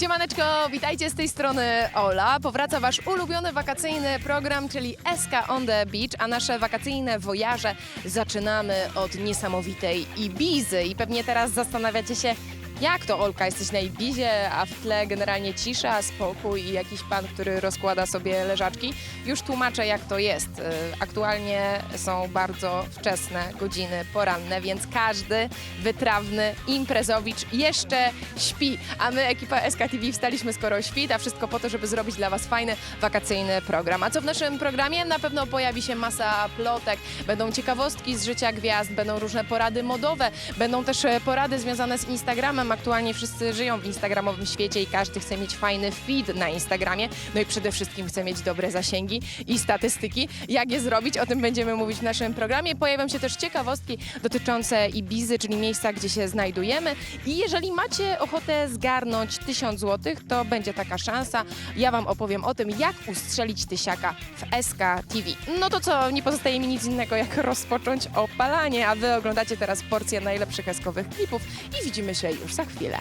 Siemaneczko, witajcie z tej strony Ola. Powraca wasz ulubiony wakacyjny program, czyli SK on the Beach, a nasze wakacyjne wojaże zaczynamy od niesamowitej Ibizy. I pewnie teraz zastanawiacie się, jak to Olka, jesteś na Ibizie, a w tle generalnie cisza, spokój i jakiś pan, który rozkłada sobie leżaczki. Już tłumaczę, jak to jest. Y, Aktualnie są bardzo wczesne godziny poranne, więc każdy wytrawny imprezowicz jeszcze śpi. A my, ekipa SKTV, wstaliśmy skoro świt, a wszystko po to, żeby zrobić dla Was fajny wakacyjny program. A co w naszym programie? Na pewno pojawi się masa plotek, będą ciekawostki z życia gwiazd, będą różne porady modowe, będą też e, porady związane z Instagramem. Aktualnie wszyscy żyją w instagramowym świecie i każdy chce mieć fajny feed na Instagramie. No i przede wszystkim chce mieć dobre zasięgi i statystyki. Jak je zrobić? O tym będziemy mówić w naszym programie. Pojawią się też ciekawostki dotyczące Ibizy, czyli miejsca, gdzie się znajdujemy. I jeżeli macie ochotę zgarnąć 1000 zł, to będzie taka szansa. Ja Wam opowiem o tym, jak ustrzelić tysiaka w SK TV. No to co, nie pozostaje mi nic innego, jak rozpocząć opalanie, a Wy oglądacie teraz porcję najlepszych eskowych klipów i widzimy się już za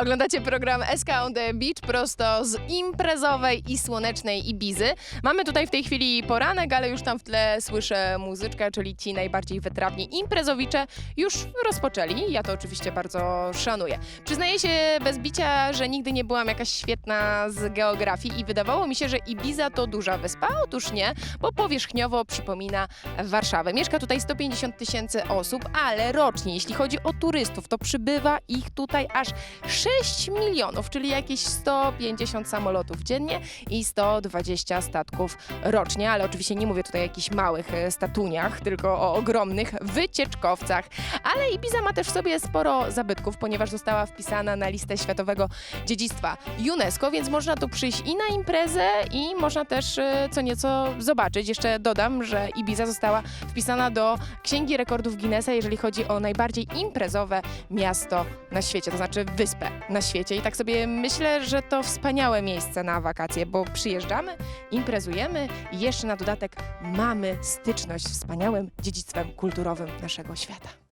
Oglądacie program SK on the Beach prosto z imprezowej i słonecznej Ibizy. Mamy tutaj w tej chwili poranek, ale już tam w tle słyszę muzyczkę, czyli ci najbardziej wytrawni imprezowicze już rozpoczęli. Ja to oczywiście bardzo szanuję. Przyznaję się bez bicia, że nigdy nie byłam jakaś świetna z geografii i wydawało mi się, że Ibiza to duża wyspa. Otóż nie, bo powierzchniowo przypomina Warszawę. Mieszka tutaj 150 tysięcy osób, ale rocznie, jeśli chodzi o turystów, to przybywa ich tutaj aż 6 milionów, czyli jakieś 150 samolotów dziennie i 120 statków rocznie, ale oczywiście nie mówię tutaj o jakichś małych e, statuniach, tylko o ogromnych wycieczkowcach. Ale Ibiza ma też w sobie sporo zabytków, ponieważ została wpisana na listę światowego dziedzictwa UNESCO, więc można tu przyjść i na imprezę i można też e, co nieco zobaczyć. Jeszcze dodam, że Ibiza została wpisana do Księgi Rekordów Guinnessa, jeżeli chodzi o najbardziej imprezowe miasto na świecie, to znaczy wyspę na świecie. I tak sobie myślę, że to wspaniałe miejsce na wakacje, bo przyjeżdżamy, imprezujemy i jeszcze na dodatek mamy styczność z wspaniałym dziedzictwem kulturowym naszego świata.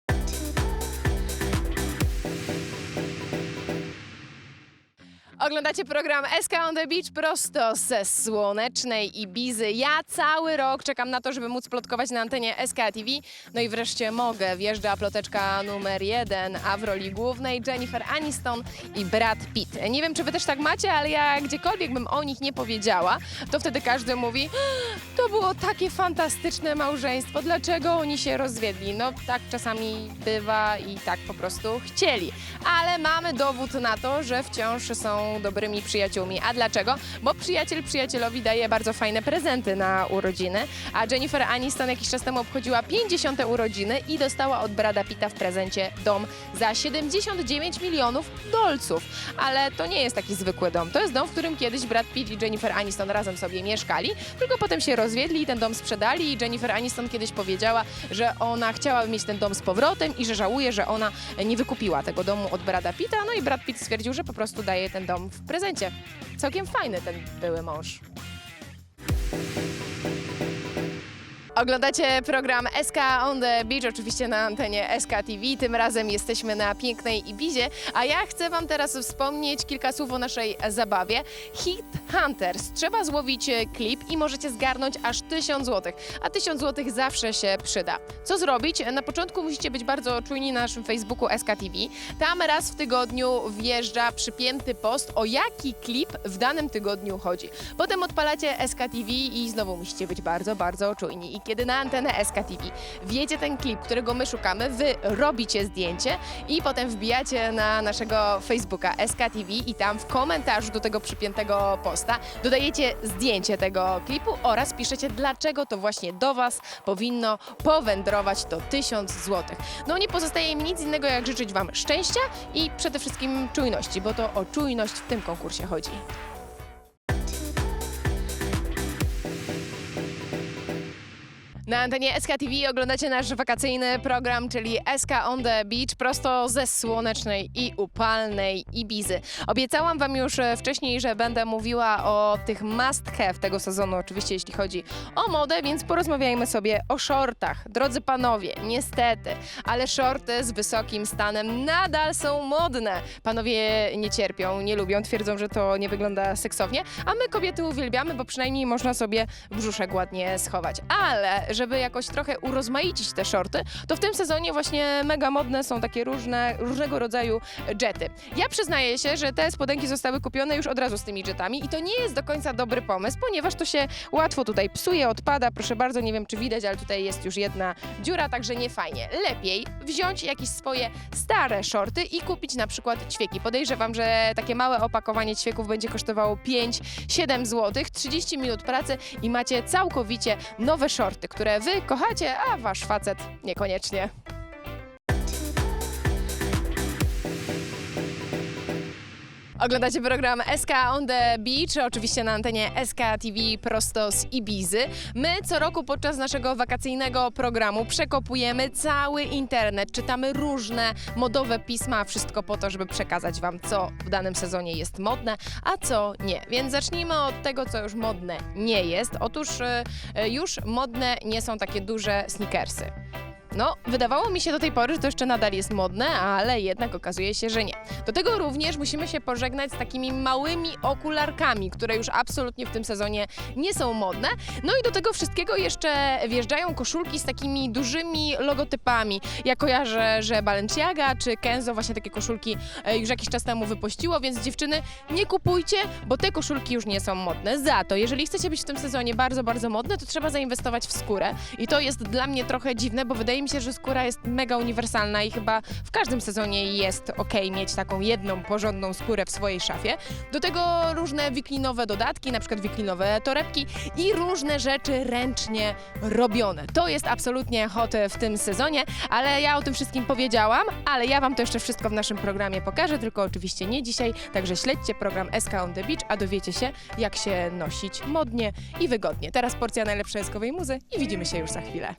Oglądacie program SK on the Beach prosto ze słonecznej Ibizy. Ja cały rok czekam na to, żeby móc plotkować na antenie SK TV. No i wreszcie mogę. Wjeżdża ploteczka numer jeden, a w roli głównej Jennifer Aniston i Brad Pitt. Nie wiem, czy wy też tak macie, ale ja gdziekolwiek bym o nich nie powiedziała, to wtedy każdy mówi, to było takie fantastyczne małżeństwo, dlaczego oni się rozwiedli? No tak czasami bywa i tak po prostu chcieli. Ale mamy dowód na to, że wciąż są dobrymi przyjaciółmi. A dlaczego? Bo przyjaciel przyjacielowi daje bardzo fajne prezenty na urodziny, a Jennifer Aniston jakiś czas temu obchodziła 50. urodziny i dostała od Brada Pitta w prezencie dom za 79 milionów dolców. Ale to nie jest taki zwykły dom. To jest dom, w którym kiedyś Brad Pitt i Jennifer Aniston razem sobie mieszkali, tylko potem się rozwiedli i ten dom sprzedali i Jennifer Aniston kiedyś powiedziała, że ona chciała mieć ten dom z powrotem i że żałuje, że ona nie wykupiła tego domu od Brada Pitta. No i Brad Pitt stwierdził, że po prostu daje ten dom w prezencie. Całkiem fajny ten były mąż. Oglądacie program SK on the Beach, oczywiście na antenie SK TV. Tym razem jesteśmy na pięknej Ibizie, a ja chcę Wam teraz wspomnieć kilka słów o naszej zabawie. Hit Hunters. Trzeba złowić klip i możecie zgarnąć aż 1000 zł, a 1000 zł zawsze się przyda. Co zrobić? Na początku musicie być bardzo czujni na naszym Facebooku SK TV. Tam raz w tygodniu wjeżdża przypięty post, o jaki klip w danym tygodniu chodzi. Potem odpalacie SK TV i znowu musicie być bardzo, bardzo czujni. Kiedy na antenę SK TV wjedzie ten klip, którego my szukamy, wy robicie zdjęcie i potem wbijacie na naszego Facebooka SK TV i tam w komentarzu do tego przypiętego posta dodajecie zdjęcie tego klipu oraz piszecie, dlaczego to właśnie do Was powinno powędrować to 1000 zł. No nie pozostaje mi nic innego, jak życzyć Wam szczęścia i przede wszystkim czujności, bo to o czujność w tym konkursie chodzi. Na antenie SKTV oglądacie nasz wakacyjny program, czyli SK on the Beach, prosto ze słonecznej i upalnej Ibizy. Obiecałam wam już e, wcześniej, że będę mówiła o tych must have tego sezonu, oczywiście jeśli chodzi o modę, więc porozmawiajmy sobie o shortach. Drodzy panowie, niestety, ale shorty z wysokim stanem nadal są modne. Panowie nie cierpią, nie lubią, twierdzą, że to nie wygląda seksownie, a my kobiety uwielbiamy, bo przynajmniej można sobie brzuszek ładnie schować. Ale żeby jakoś trochę urozmaicić te shorty, to w tym sezonie właśnie mega modne są takie różne, różnego rodzaju jety. Ja przyznaję się, że te spodenki zostały kupione już od razu z tymi jetami i to nie jest do końca dobry pomysł, ponieważ to się łatwo tutaj psuje, odpada. Proszę bardzo, nie wiem czy widać, ale tutaj jest już jedna dziura, także nie fajnie. Lepiej wziąć jakieś swoje stare shorty i kupić na przykład ćwieki. Podejrzewam, że takie małe opakowanie ćwieków będzie kosztowało 5-7 zł, 30 minut pracy i macie całkowicie nowe shorty, które wy kochacie, a wasz facet niekoniecznie. Oglądacie program SK on the Beach, oczywiście na antenie SK TV prosto z Ibizy. My co roku podczas naszego wakacyjnego programu przekopujemy cały internet, czytamy różne modowe pisma, wszystko po to, żeby przekazać Wam, co w danym sezonie jest modne, a co nie. Więc zacznijmy od tego, co już modne nie jest. Otóż y, y, już modne nie są takie duże sneakersy. No, wydawało mi się do tej pory, że to jeszcze nadal jest modne, ale jednak okazuje się, że nie. Do tego również musimy się pożegnać z takimi małymi okularkami, które już absolutnie w tym sezonie nie są modne. No i do tego wszystkiego jeszcze wjeżdżają koszulki z takimi dużymi logotypami. Ja kojarzę, że Balenciaga czy Kenzo właśnie takie koszulki e, już jakiś czas temu wypuściło, więc dziewczyny nie kupujcie, bo te koszulki już nie są modne. Za to, jeżeli chcecie być w tym sezonie bardzo, bardzo modne, to trzeba zainwestować w skórę. I to jest dla mnie trochę dziwne, bo wydaje mi się, że skóra jest mega uniwersalna i chyba w każdym sezonie jest ok mieć taką jedną porządną skórę w swojej szafie. Do tego różne wiklinowe dodatki, na przykład wiklinowe torebki i różne rzeczy ręcznie robione. To jest absolutnie hot w tym sezonie, ale ja o tym wszystkim powiedziałam, ale ja wam to jeszcze wszystko w naszym programie pokażę, tylko oczywiście nie dzisiaj, także śledźcie program SK on the Beach, a dowiecie się, jak się nosić modnie i wygodnie. Teraz porcja najlepszej eskowej muzy i widzimy się już za chwilę.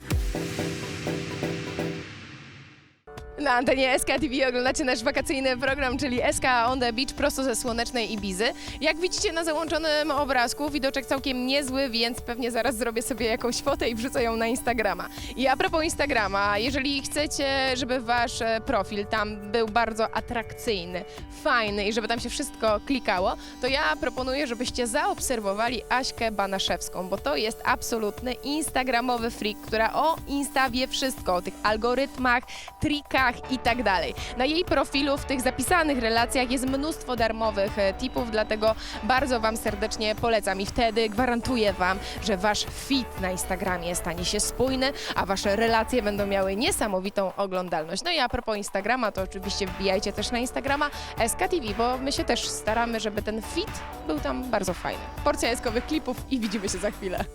Na antenie SK TV oglądacie nasz wakacyjny program, czyli SK on the Beach prosto ze słonecznej Ibizy. Jak widzicie na załączonym obrazku, widoczek całkiem niezły, więc pewnie zaraz zrobię sobie jakąś fotę i wrzucę ją na Instagrama. I a propos Instagrama, jeżeli chcecie, żeby wasz e, profil tam był bardzo atrakcyjny, fajny i żeby tam się wszystko klikało, to ja proponuję, żebyście zaobserwowali Aśkę Banaszewską, bo to jest absolutny instagramowy freak, która o Insta wie wszystko, o tych algorytmach, trikach i tak dalej. Na jej profilu w tych zapisanych relacjach jest mnóstwo darmowych e, tipów, dlatego bardzo Wam serdecznie polecam i wtedy gwarantuję Wam, że Wasz feed na Instagramie stanie się spójny, a Wasze relacje będą miały niesamowitą oglądalność. No i a propos Instagrama, to oczywiście wbijajcie też na Instagrama SKTV, bo my się też staramy, żeby ten feed był tam bardzo fajny. Porcja jaskowych klipów i widzimy się za chwilę.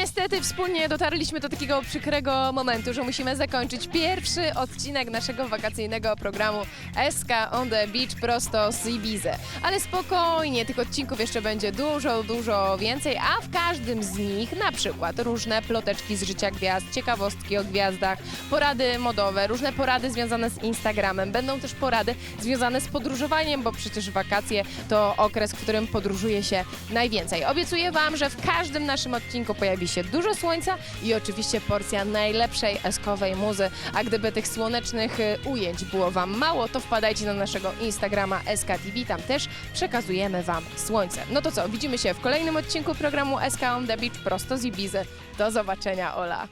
Niestety wspólnie dotarliśmy do takiego przykrego momentu, że musimy zakończyć pierwszy odcinek naszego wakacyjnego programu SK on the Beach prosto z Ibizy. Ale spokojnie, tych odcinków jeszcze będzie dużo, dużo więcej, a w każdym z nich na przykład różne ploteczki z życia gwiazd, ciekawostki o gwiazdach, porady modowe, różne porady związane z Instagramem. Będą też porady związane z podróżowaniem, bo przecież wakacje to okres, w którym podróżuje się najwięcej. Obiecuję Wam, że w każdym naszym odcinku pojawi się dużo słońca i oczywiście porcja najlepszej eskowej muzy. A gdyby tych słonecznych y, ujęć było Wam mało, to wpadajcie na naszego Instagrama SKTV, tam też przekazujemy Wam słońce. No to co, widzimy się w kolejnym odcinku programu SK on the Beach prosto z Ibizy. Do zobaczenia, Ola.